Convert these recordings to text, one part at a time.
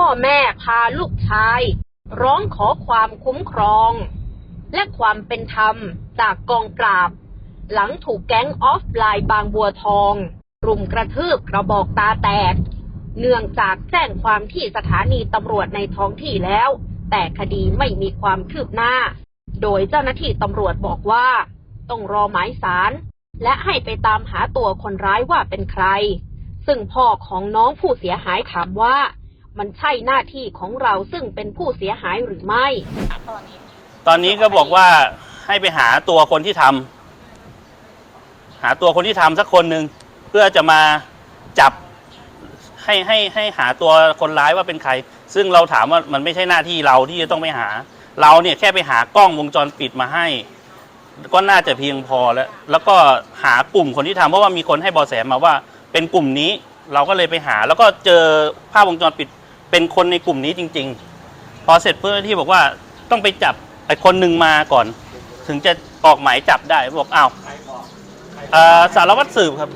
พ่อแม่พาลูกชาย ร้องขอความคุ้มครอง และความเป็นธรรมจากกองปราบ หลังถูกแก๊งออฟไลน์บางบัวทอง รุมกระทืบกระบอกตาแตก เนื่องจากแจ้งความที่สถานีตำรวจในท้องที่แล้ว แต่คดีไม่มีความคืบหน้า โดยเจ้าหน้าที่ตำรวจบอกว่า ต้องรอหมายสารและให้ไปตามหาตัวคนร้ายว่าเป็นใคร ซึ่งพ่อของน้องผู้เสียหายถามว่า มันใช่หน้าที่ของเราซึ่งเป็นผู้เสียหายหรือไม่ ตอนนี้ก็บอกว่าให้ไปหาตัวคนที่ทำหาตัวคนที่ทำสักคนหนึ่งเพื่อจะมาจับให้ให้ให้หาตัวคนร้ายว่าเป็นใคร ซึ่งเราถามว่ามันไม่ใช่หน้าที่เราที่จะต้องไปหา เราเนี่ยแค่ไปหากล้องวงจรปิดมาให้ ก็น่าจะเพียงพอแล้ว แล้วก็หากลุ่มคนที่ทำเพราะว่ามีคนให้เบอแสมาว่า เป็นกลุ่มนี้ เราก็เลยไปหา แล้วก็เจอภาพวงจรปิด เป็นคนในกลุ่มนี้จริง ๆ พอเสร็จเพื่อนที่บอกว่าต้องไปจับไอ้คนหนึ่งมาก่อน ถึงจะออกหมายจับได้บอกอ้าวเอ่อสารวัตรสืบครับ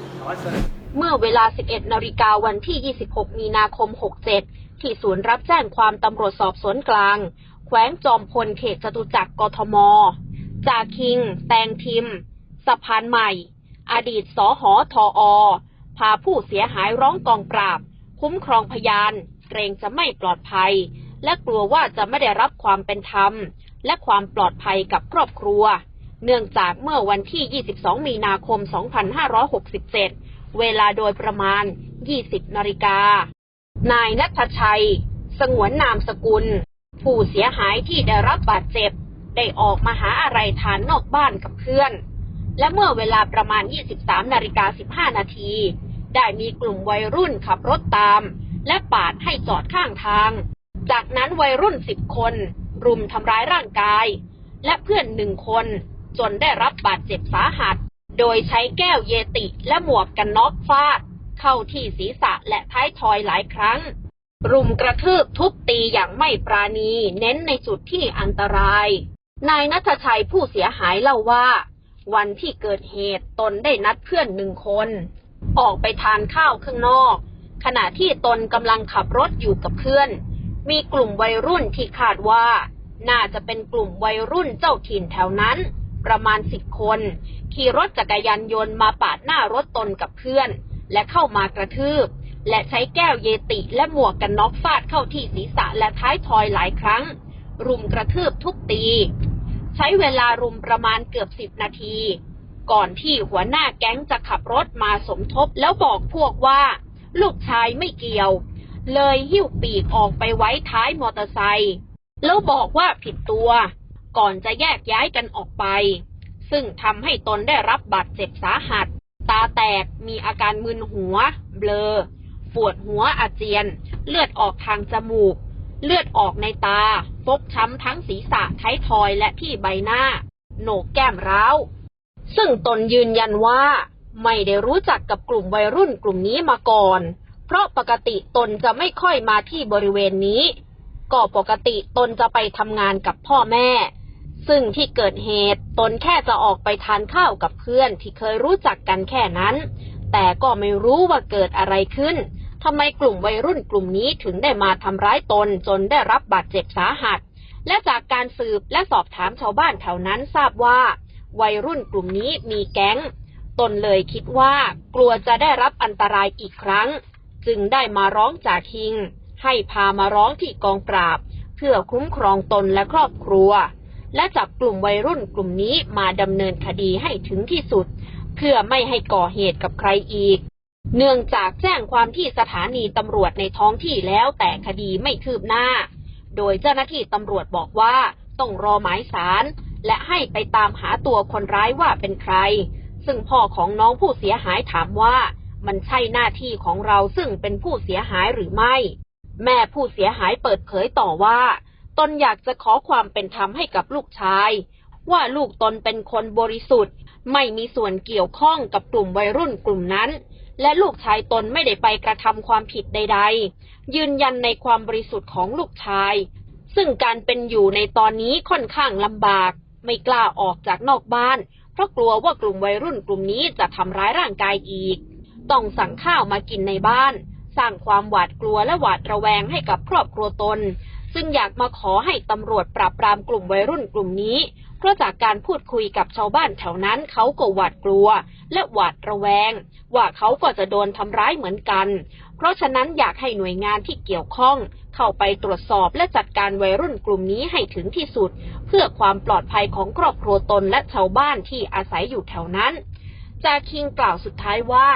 เมื่อเวลา 11 นาฬิกาวันที่ 26 มีนาคม 67 ที่ศูนย์รับแจ้งความตำรวจสอบสวนกลาง แขวงจอมพลเขตจตุจักรกทม จาคิง แตงทิม สะพานใหม่ อดีตสหทอ พาผู้เสียหายร้องกองปราบ คุ้มครองพยาน เกรงจะไม่ปลอดภัย และกลัวว่าจะไม่ได้รับความเป็นธรรม และความปลอดภัยกับครอบครัว เนื่องจากเมื่อวันที่ 22 มีนาคม 2567 เวลาโดยประมาณ 20 นาฬิกา นายนัทชัย สงวนนามสกุล ผู้เสียหายที่ได้รับบาดเจ็บ ได้ออกมาหาอะไรทานนอกบ้านกับเพื่อน และเมื่อเวลาประมาณ 23 นาฬิกา 15 นาทีได้มีกลุ่มวัยรุ่นขับรถตาม และปาดให้จอดข้างทาง จากนั้นวัยรุ่น10คน รุมทำร้ายร่างกาย และเพื่อนหนึ่งคน จนได้รับบาดเจ็บสาหัส โดยใช้แก้วเยติและหมวกกันน็อกฟาด เข้าที่ศีรษะและท้ายทอยหลายครั้ง รุมกระทืบทุบตีอย่างไม่ปราณี เน้นในจุดที่อันตราย นายนัทชัยผู้เสียหายเล่าว่า วันที่เกิดเหตุตนได้นัดเพื่อนหนึ่งคน ออกไปทานข้าวข้างนอก ขณะที่ตนกำลังขับรถอยู่กับเพื่อน มีกลุ่มวัยรุ่นที่คาดว่า น่าจะเป็นกลุ่มวัยรุ่นเจ้าถิ่นแถวนั้น ประมาณสิบคน ขี่รถจักรยานยนต์มาปาดหน้ารถตนกับเพื่อน และเข้ามากระทืบ และใช้แก้วเยติและหมวกกันน็อกฟาดเข้าที่ศีรษะและท้ายทอยหลายครั้ง รุมกระทืบทุบตี ใช้เวลารุมประมาณเกือบสิบนาที ก่อนที่หัวหน้าแก๊งจะขับรถมาสมทบแล้วบอกพวกว่า ลูกชายไม่เกี่ยว เลยหิ้วปีกออกไปไว้ท้ายมอเตอร์ไซค์แล้วบอกว่าผิดตัว ก่อนจะแยกย้ายกันออกไป ซึ่งทำให้ตนได้รับบาดเจ็บสาหัส ตาแตกมีอาการมึนหัว เบลอ ปวดหัวอาเจียน เลือดออกทางจมูก เลือดออกในตา ฟกช้ำทั้งศีรษะท้ายทอยและที่ใบหน้า โหนกแก้มร้าว ซึ่งตนยืนยันว่า ไม่ได้รู้จักกับกลุ่มวัยรุ่นกลุ่มนี้มาก่อน เพราะปกติตนจะไม่ค่อยมาที่บริเวณนี้ ก็ปกติตนจะไปทำงานกับพ่อแม่ ซึ่งที่เกิดเหตุตนแค่จะออกไปทานข้าวกับเพื่อนที่เคยรู้จักกันแค่นั้น แต่ก็ไม่รู้ว่าเกิดอะไรขึ้นทำไมกลุ่มวัยรุ่นกลุ่มนี้ถึงได้มาทำร้ายตนจนได้รับบาดเจ็บสาหัส และจากการสืบและสอบถามชาวบ้านแถวนั้นทราบว่า วัยรุ่นกลุ่มนี้มีแก๊ง ตนเลยคิดว่ากลัวจะได้รับอันตรายอีกครั้ง จึงได้มาร้องจ่าคิง ให้พามาร้องที่กองปราบ เพื่อคุ้มครองตนและครอบครัว และจับกลุ่มวัยรุ่นกลุ่มนี้มาดำเนินคดีให้ถึงที่สุด เพื่อไม่ให้ก่อเหตุกับใครอีก เนื่องจากแจ้งความที่สถานีตำรวจในท้องที่แล้วแต่คดีไม่คืบหน้า โดยเจ้าหน้าที่ตำรวจบอกว่าต้องรอหมายสารและให้ไปตามหาตัวคนร้ายว่าเป็นใคร ซึ่งพ่อของน้องผู้เสียหายถามว่า มันใช่หน้าที่ของเราซึ่งเป็นผู้เสียหายหรือไม่ แม่ผู้เสียหายเปิดเผยต่อว่า ตนอยากจะขอความเป็นธรรมให้กับลูกชาย ว่าลูกตนเป็นคนบริสุทธิ์ ไม่มีส่วนเกี่ยวข้องกับกลุ่มวัยรุ่นกลุ่มนั้น และลูกชายตนไม่ได้ไปกระทำความผิดใด ๆ ยืนยันในความบริสุทธิ์ของลูกชาย ซึ่งการเป็นอยู่ในตอนนี้ค่อนข้างลำบาก ไม่กล้าออกจากนอกบ้าน ราะกลัวว่ากลุ่มวัยรุ่นกลุ่มนี้จะทำร้ายร่างกายอีก ต้องสั่งข้าวมากินในบ้าน สร้างความหวาดกลัวและหวาดระแวงให้กับครอบครัวตน ซึ่งอยากมาขอให้ตำรวจปราบปรามกลุ่มวัยรุ่นกลุ่มนี้ เพราะจากการพูดคุยกับชาวบ้านแถวนั้นเขาก็หวาดกลัว และหวาดระแวง ว่าเขาก็จะโดนทำร้ายเหมือนกัน เพราะฉะนั้นอยากให้หน่วยงานที่เกี่ยวข้อง เข้าไปตรวจสอบและจัดการวัยรุ่นกลุ่มนี้ให้ถึงที่สุด เพื่อความปลอดภัยของครอบครัวตนและชาวบ้านที่อาศัยอยู่แถวนั้น จาคิงกล่าวสุดท้ายว่า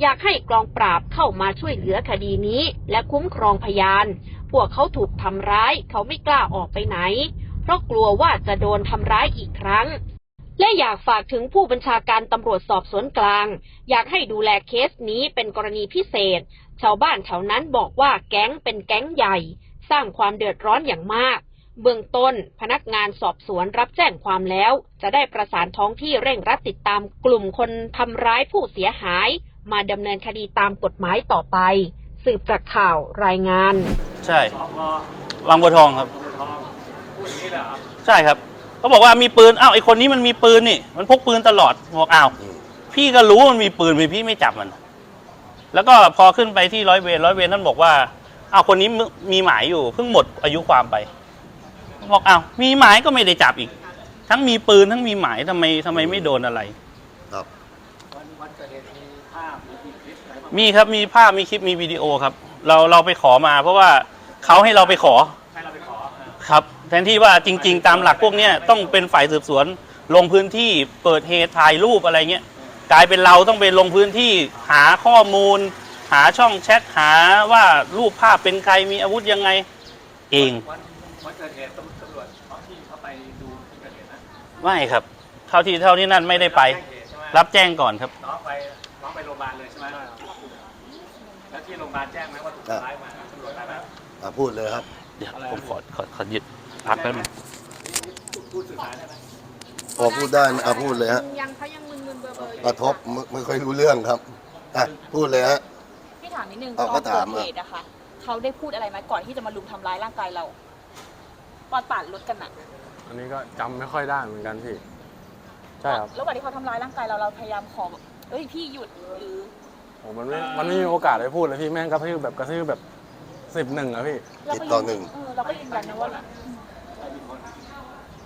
อยากให้กองปราบเข้ามาช่วยเหลือคดีนี้ และคุ้มครองพยาน พวกเขาถูกทำร้าย เขาไม่กล้าออกไปไหน เพราะกลัวว่าจะโดนทำร้ายอีกครั้งและอยากฝากถึงผู้บัญชาการตำรวจสอบสวนกลาง อยากให้ดูแลเคสนี้เป็นกรณีพิเศษ ชาวบ้านแถวนั้นบอกว่าแก๊งเป็นแก๊งใหญ่ สร้างความเดือดร้อนอย่างมาก เบื้องต้นพนักงานสอบสวนรับแจ้งความแล้ว จะได้ประสานท้องที่เร่งรัดติดตามกลุ่มคนทำร้ายผู้เสียหาย มาดำเนินคดีตามกฎหมายต่อไป สืบจากข่าวรายงาน ใช่บางบัวทองครับ ใช่ครับเขาบอกว่ามีปืนอ้าวไอคนนี้มันมีปืนนี่ มันพกปืนตลอดบอกอ้าวพี่ก็รู้ว่ามันมีปืนไมพี่ไม่จับมัน แล้วก็พอขึ้นไปที่ร้อยเวรร้อยเวรนั่นบอกว่าอ้าวคนนี้มีหมายอยู่เพิ่งหมดอายุความไปบอกอ้าวมีหมายก็ไม่ได้จับอีก ทั้งมีปืนทั้งมีหมายทำไมทำไมไม่โดนอะไร ครับมีครับมีภาพมีคลิปมีวิดีโอครับ เราเราไปขอมา เพราะว่าเขาให้เราไปขอครับแทนที่ว่าจริง ๆ ตามหลักพวกเนี้ยต้องเป็นฝ่ายสืบสวน ลงพื้นที่เปิดเหตุถ่ายรูปอะไรเงี้ย กลายเป็นเราต้องไปลงพื้นที่หาข้อมูล หาช่องแชทหาว่ารูปภาพเป็นใครมีอาวุธยังไง เองวันวันเกิดเหตุตำตำรวจท้องที่เข้าไปดูที่เกิดเหตุนะไม่ครับเท่าที่เท่าที่นั่นไม่ได้ไปแจ้งเหตุใช่ไหมรับแจ้งก่อนครับน้องไปน้องไปโรงพยาบาลเลยใช่ไหมแล้วที่โรงพยาบาลแจ้งไหมว่าถูกทำร้ายมาตำรวจไปไหมอะพูดเลยครับ เดี๋ยวผมขอขอขอหยุดพักแป๊บนึงพูดสื่อสารได้ไหมพอพูดได้นะอะพูดเลยฮะ ยังเขายัง มึนๆเบลอๆอยู่กระทบไม่ไม่ค่อยรู้เรื่องครับอะพูดเลยฮะ พี่ถามนิดนึงเอาตก็อนถาเกิมดอะ เหตุอะค่ะเขาได้พูดอะไรไหมก่อนที่จะมาลุมทำร้ายร่างกายเราตอนปาดรถกันอะอันนี้ก็จำไม่ค่อยได้เหมือนกันพี่ ใช่ครับ แล้ววันที่เขาทำร้ายร่างกายเราเราพยายามขอแบบเอ้ยพี่หยุดหรือ ผมมันไม่ มันไม่มีโอกาสได้พูดเลยพี่แม่งกระทืบแบบกระทืบแบบสิบหนึ่งอะพี่ เราติดก็ต่ยือนหนึ่ง เออเราก็ยืนยันนะว่า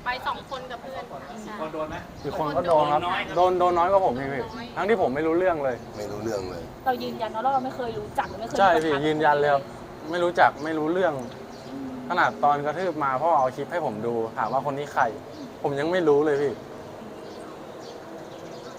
ไปสองคนกับเพื่อนคนโดนไหมอีกคนก็โดนครับ โดนโดนน้อยกว่าผมอีกพี่ทั้งที่ผมไม่รู้เรื่องเลย ไม่รู้เรื่องเลย เรายืนยันนะว่าเราไม่เคยรู้จักไม่เคยใช่มีปัญพี่หายืนยันเลยครับไม่รู้จักไม่รู้เรื่อง ขนาดตอนกระทืบมาพ่อเอาคลิปให้ผมดู ถามว่าคนนี้ใคร ผมยังไม่รู้เลยพี่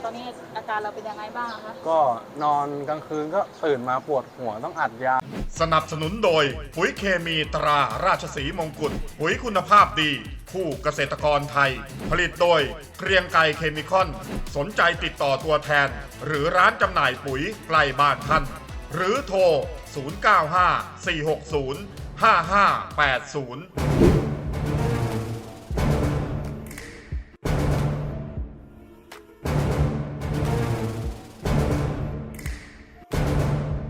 ตอนนี้อาการเราเป็นยังไงบ้างอะคะ ก็นอนกลางคืนก็ตื่นมาปวดหัวต้องอัดยา สนับสนุนโดย ปุ๋ยเคมีตราราชสีมงกุฎปุ๋ยคุณภาพดีผู้เกษตรกรไทย ผลิตโดยเกรียงไก่เคมีคอน สนใจติดต่อตัวแทน หรือร้านจำหน่ายปุ๋ยใกล้บ้านท่าน หรือโทร 095 460 5580